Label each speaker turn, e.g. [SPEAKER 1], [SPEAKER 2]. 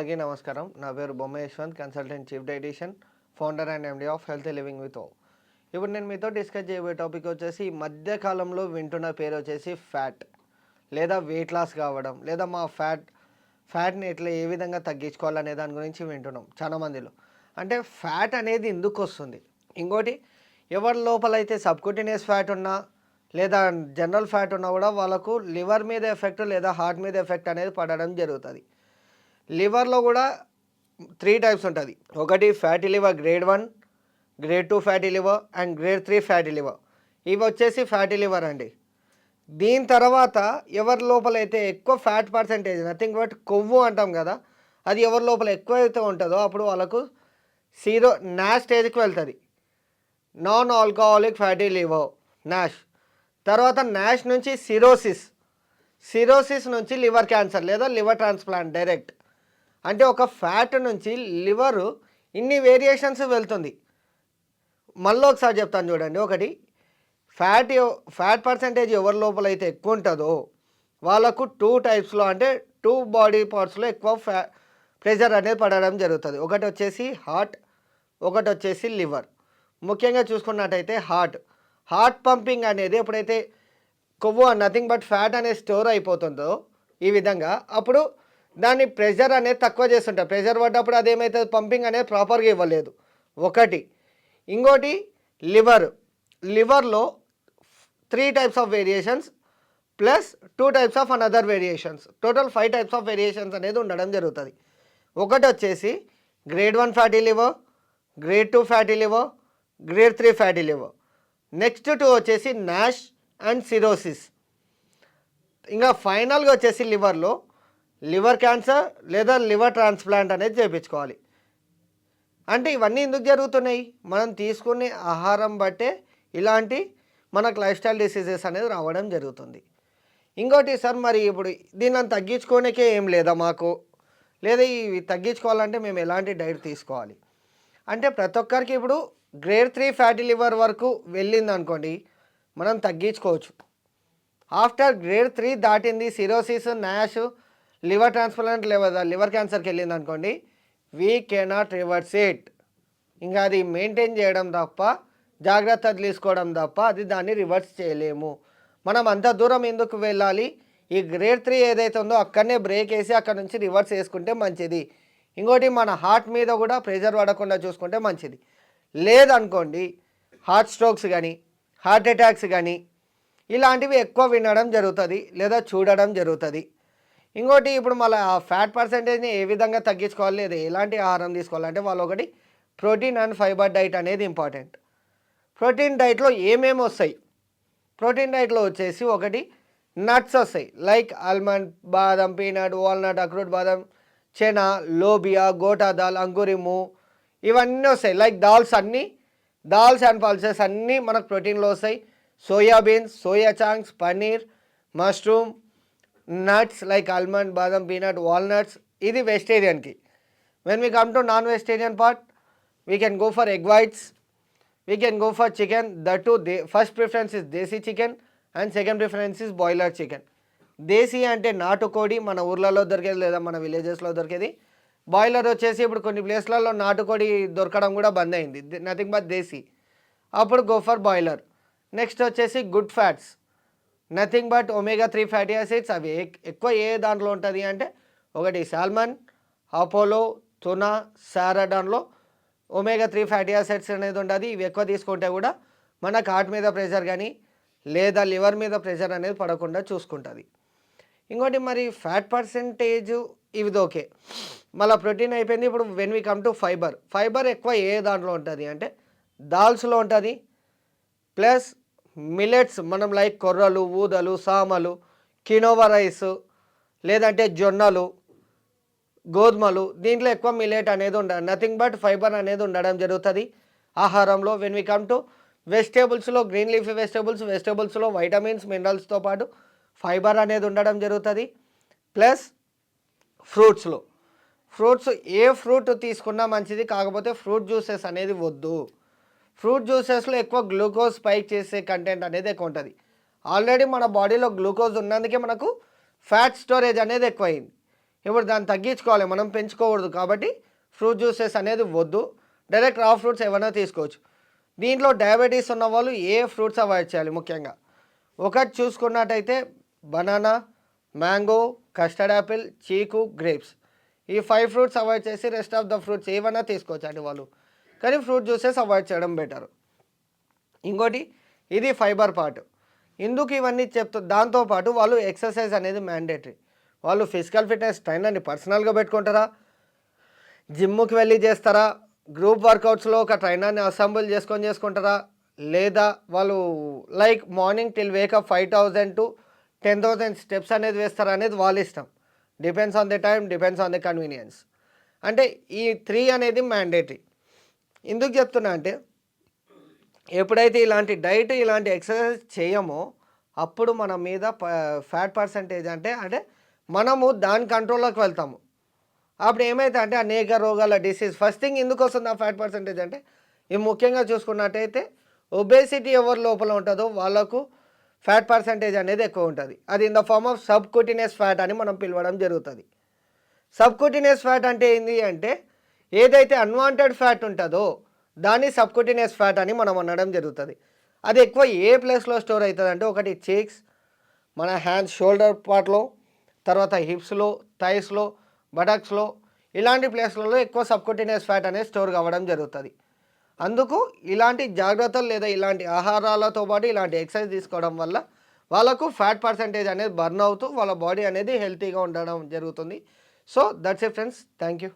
[SPEAKER 1] అందరికీ నమస్కారం. నా పేరు Bomma Yashwanth consultant chief dietitian founder and MD of health living with O. ఇప్పుడు నేను మీతో డిస్కస్ చేయబోయే టాపిక్ వచ్చేసి ఈ వింటున్న పేరు వచ్చేసి ఫ్యాట్. లేదా వెయిట్ లాస్ కావడం లేదా మా ఫ్యాట్ ఫ్యాట్ని ఎట్లా ఏ విధంగా తగ్గించుకోవాలనే దాని గురించి వింటున్నాం చాలా మందిలో. అంటే ఫ్యాట్ అనేది ఎందుకు వస్తుంది? ఇంకోటి ఎవరి లోపల అయితే సబ్కుటినియస్ ఫ్యాట్ ఉన్నా లేదా జనరల్ ఫ్యాట్ ఉన్నా కూడా వాళ్ళకు లివర్ మీద ఎఫెక్ట్ లేదా హార్ట్ మీద ఎఫెక్ట్ అనేది పడడం జరుగుతుంది. లివర్లో కూడా త్రీ టైప్స్ ఉంటుంది. ఒకటి fatty liver grade one grade two fatty liver and grade three fatty liver ఇవి వచ్చేసి ఫ్యాటీ లివర్ అండి. దీని తర్వాత ఎవరి లోపల అయితే ఎక్కువ ఫ్యాట్ పర్సంటేజ్ నథింగ్ బట్ కొవ్వు అంటాం కదా అది ఎవరి లోపల ఎక్కువ అయితే ఉంటుందో అప్పుడు వాళ్ళకు సీరో నాష్ స్టేజ్కి వెళ్తుంది. Non alcoholic fatty liver NASH తర్వాత నాష్ నుంచి సిరోసిస్ సిరోసిస్ నుంచి లివర్ క్యాన్సర్ లేదా లివర్ ట్రాన్స్ప్లాంట్ డైరెక్ట్ అంటే ఒక ఫ్యాట్ నుంచి లివర్ ఇన్ని వేరియేషన్స్ వెళ్తుంది. మళ్ళీ ఒకసారి చెప్తాను చూడండి. ఒకటి ఫ్యాట్ ఫ్యాట్ పర్సంటేజ్ ఎవరి లోపల అయితే ఎక్కువ ఉంటుందో వాళ్ళకు టూ టైప్స్లో అంటే టూ బాడీ పార్ట్స్లో ఎక్కువ ఫ్యా ప్రెషర్ అనేది పడడం జరుగుతుంది. ఒకటి వచ్చేసి హార్ట్ ఒకటి వచ్చేసి లివర్ ముఖ్యంగా చూసుకున్నట్టయితే హార్ట్ హార్ట్ పంపింగ్ అనేది ఎప్పుడైతే కొవ్వు నథింగ్ బట్ ఫ్యాట్ అనేది స్టోర్ అయిపోతుందో ఈ విధంగా అప్పుడు దాన్ని ప్రెషర్ అనేది తక్కువ చేస్తుంటారు. ప్రెషర్ పడ్డప్పుడు అదేమవుతుంది పంపింగ్ అనేది ప్రాపర్గా ఇవ్వలేదు. ఒకటి. ఇంకోటి liver. లివర్లో three types of variations plus two types of another variations. Total five types of variations అనేది ఉండడం జరుగుతుంది. ఒకటి వచ్చేసి grade one fatty liver grade two fatty liver grade three fatty liver. Next two వచ్చేసి నాష్ అండ్ సిరోసిస్. ఇంకా ఫైనల్గా వచ్చేసి లివర్లో లివర్ క్యాన్సర్ లేదా లివర్ ట్రాన్స్ప్లాంట్ అనేది చేయించుకోవాలి అంటే ఇవన్నీ ఎందుకు జరుగుతున్నాయి? మనం తీసుకునే ఆహారం బట్టే ఇలాంటి మనకు లైఫ్ స్టైల్ డిసీజెస్ అనేది రావడం జరుగుతుంది. ఇంకోటి సార్ మరి ఇప్పుడు దీన్ని తగ్గించుకోనికే ఏం లేదా మాకు? లేదా ఇవి తగ్గించుకోవాలంటే మేము ఎలాంటి డైట్ తీసుకోవాలి? అంటే ప్రతి ఒక్కరికి ఇప్పుడు గ్రేడ్ త్రీ ఫ్యాటీ లివర్ వరకు వెళ్ళింది అనుకోండి మనం తగ్గించుకోవచ్చు. ఆఫ్టర్ గ్రేడ్ త్రీ దాటింది సిరోసిస్ నాష్ లివర్ ట్రాన్స్ప్లాంట్ లేదా లివర్ క్యాన్సర్కి వెళ్ళింది అనుకోండి. వీ కెనాట్ రివర్స్ ఇట్ ఇంకా అది మెయింటైన్ చేయడం తప్ప జాగ్రత్తలు తీసుకోవడం తప్ప అది దాన్ని రివర్స్ చేయలేము. మనం అంత దూరం ఎందుకు వెళ్ళాలి? ఈ గ్రేడ్ త్రీ ఏదైతే ఉందో అక్కడనే బ్రేక్ వేసి అక్కడ నుంచి రివర్స్ వేసుకుంటే మంచిది. ఇంకోటి మన హార్ట్ మీద కూడా ప్రెషర్ పడకుండా చూసుకుంటే మంచిది. లేదనుకోండి హార్ట్ స్ట్రోక్స్ కానీ హార్ట్ అటాక్స్ కానీ ఇలాంటివి ఎక్కువ వినడం జరుగుతుంది లేదా చూడడం జరుగుతుంది. ఇంకోటి ఇప్పుడు మళ్ళీ ఆ ఫ్యాట్ పర్సంటేజ్ని ఏ విధంగా తగ్గించుకోవాలి లేదా ఎలాంటి ఆహారం తీసుకోవాలంటే వాళ్ళు ఒకటి ప్రోటీన్ అండ్ ఫైబర్ డైట్ అనేది ఇంపార్టెంట్. ప్రోటీన్ డైట్లో ఏమేమి వస్తాయి? ప్రోటీన్ డైట్లో వచ్చేసి ఒకటి నట్స్ వస్తాయి. లైక్ ఆల్మండ్ బాదం పీనట్ వాల్నట్ అక్రూట్ బాదం చెనా లోబియా గోటా దాల్ అంకురిము ఇవన్నీ వస్తాయి. లైక్ దాల్స్ అన్నీ దాల్స్ అండ్ పల్సెస్ అన్నీ మనకు ప్రోటీన్లో వస్తాయి. Soybeans soya chunks paneer mushroom nuts like almond బాదం పీనట్ వాల్నట్స్ ఇది వెజిటేరియన్కి when we come to non vegetarian part we can go for egg whites we can go for chicken that too the first preference is desi chicken and second preference is boiler chicken desi అంటే నాటుకోడి మన ఊర్లలో దొరికేది లేదా మన విలేజెస్లో దొరికేది. Boiler వచ్చేసి ఇప్పుడు కొన్ని ప్లేస్లలో నాటుకోడి దొరకడం కూడా బంద్ అయింది. నథింగ్ బట్ దేశీ అప్పుడు గో ఫర్ బాయిలర్ నెక్స్ట్ వచ్చేసి good fats nothing but omega three fatty acids అవి ఎక్కువ ఏ దాంట్లో ఉంటుంది అంటే ఒకటి సాల్మన్ అపోలో తునా సారాడాన్లో ఒమేగా త్రీ ఫ్యాటీ యాసిడ్స్ అనేది ఉంటుంది. ఇవి ఎక్కువ తీసుకుంటే కూడా మన హార్ట్ మీద ప్రెషర్ కానీ లేదా లివర్ మీద ప్రెషర్ అనేది పడకుండా చూసుకుంటుంది. ఇంకోటి మరి ఫ్యాట్ పర్సెంటేజ్ ఇవి ఓకే మళ్ళీ ప్రోటీన్ అయిపోయింది. ఇప్పుడు when we come to fibre fibre ఎక్కువ ఏ దాంట్లో ఉంటుంది అంటే దాల్స్లో ఉంటుంది. ప్లస్ మిలెట్స్ మనం లైక్ కొర్రలు ఊదలు సామలు కినోవా రైస్ లేదంటే జొన్నలు గోధుమలు దీంట్లో ఎక్కువ మిలెట్ అనేది ఉండదు. నథింగ్ బట్ ఫైబర్ అనేది ఉండడం జరుగుతుంది. ఆహారంలో వెన్ వి కమ్ టు వెజిటేబుల్స్లో గ్రీన్ లీఫీ వెజిటేబుల్స్ వెజిటేబుల్స్లో వైటమిన్స్ మినరల్స్తో పాటు ఫైబర్ అనేది ఉండడం జరుగుతుంది. ప్లస్ ఫ్రూట్స్లో ఫ్రూట్స్ ఏ ఫ్రూట్ తీసుకున్నా మంచిది కాకపోతే ఫ్రూట్ జ్యూసెస్ అనేది వద్దు. ఫ్రూట్ జ్యూసెస్లో ఎక్కువ గ్లూకోజ్ స్పైక్ చేసే కంటెంట్ అనేది ఎక్కువ ఉంటుంది. ఆల్రెడీ మన బాడీలో గ్లూకోజ్ ఉన్నందుకే మనకు ఫ్యాట్ స్టోరేజ్ అనేది ఎక్కువైంది. ఇప్పుడు దాన్ని తగ్గించుకోవాలి మనం పెంచుకోకూడదు కాబట్టి ఫ్రూట్ జ్యూసెస్ అనేది వద్దు. డైరెక్ట్ రా ఫ్రూట్స్ ఏమైనా తీసుకోవచ్చు. దీంట్లో డయాబెటీస్ ఉన్న వాళ్ళు ఏ ఫ్రూట్స్ అవాయిడ్ చేయాలి ముఖ్యంగా? ఒకటి చూసుకున్నట్టయితే banana mango custard apple chikoo grapes. ఈ ఫైవ్ ఫ్రూట్స్ అవాయిడ్ చేసి రెస్ట్ ఆఫ్ ద ఫ్రూట్స్ ఏమైనా తీసుకోవచ్చు అండి వాళ్ళు. కానీ ఫ్రూట్ జ్యూసెస్ అవాయిడ్ చేయడం బెటర్. ఇంకోటి ఇది ఫైబర్ పార్ట్. ఎందుకు ఇవన్నీ చెప్తూ దాంతోపాటు వాళ్ళు ఎక్సర్సైజ్ అనేది మ్యాండేటరీ. వాళ్ళు ఫిజికల్ ఫిట్నెస్ ట్రైనర్ని పర్సనల్గా పెట్టుకుంటారా? జిమ్కి వెళ్ళి చేస్తారా? గ్రూప్ వర్కౌట్స్లో ఒక ట్రైనర్ని అసెంబుల్ చేసుకొని చేసుకుంటారా? లేదా వాళ్ళు like morning till wake up five thousand to ten thousand steps అనేది వేస్తారా అనేది వాళ్ళ ఇష్టం. Depends on the time depends on the convenience. అంటే ఈ త్రీ అనేది మ్యాండేటరీ. ఎందుకు చెప్తున్నా అంటే ఎప్పుడైతే ఇలాంటి డైట్ ఇలాంటి ఎక్సర్సైజ్ చేయమో అప్పుడు మన మీద ఫ్యాట్ పర్సంటేజ్ అంటే అంటే మనము దాని కంట్రోల్లోకి వెళ్తాము. అప్పుడు ఏమైతే అంటే అనేక రోగాల డిసీజ్ ఫస్ట్ థింగ్ ఎందుకు వస్తుంది ఆ ఫ్యాట్ పర్సంటేజ్ అంటే ఇవి ముఖ్యంగా చూసుకున్నట్టయితే ఒబేసిటీ ఎవరి లోపల ఉంటుందో వాళ్ళకు ఫ్యాట్ పర్సంటేజ్ అనేది ఎక్కువ ఉంటుంది. అది in the form of subcutaneous fat అని మనం పిలవడం జరుగుతుంది. సబ్ కుటినెస్ ఫ్యాట్ అంటే ఏంటి అంటే ఏదైతే అన్వాంటెడ్ ఫ్యాట్ ఉంటుందో దాన్ని సబ్కుటినియస్ ఫ్యాట్ అని మనం అనడం జరుగుతుంది. అది ఎక్కువ ఏ ప్లేస్లో స్టోర్ అవుతుంది అంటే ఒకటి చేక్స్ మన హ్యాండ్స్ షోల్డర్ పార్ట్లో తర్వాత హిప్స్లో థైస్లో బటక్స్లో ఇలాంటి ప్లేస్లలో ఎక్కువ సబ్కుటినియస్ ఫ్యాట్ అనేది స్టోర్ కావడం జరుగుతుంది. అందుకు ఇలాంటి జాగ్రత్తలు లేదా ఇలాంటి ఆహారాలతో పాటు ఇలాంటి ఎక్సర్సైజ్ తీసుకోవడం వల్ల వాళ్ళకు ఫ్యాట్ పర్సంటేజ్ అనేది బర్న్ అవుతూ వాళ్ళ బాడీ అనేది హెల్తీగా ఉండడం జరుగుతుంది. So that's a friends thank you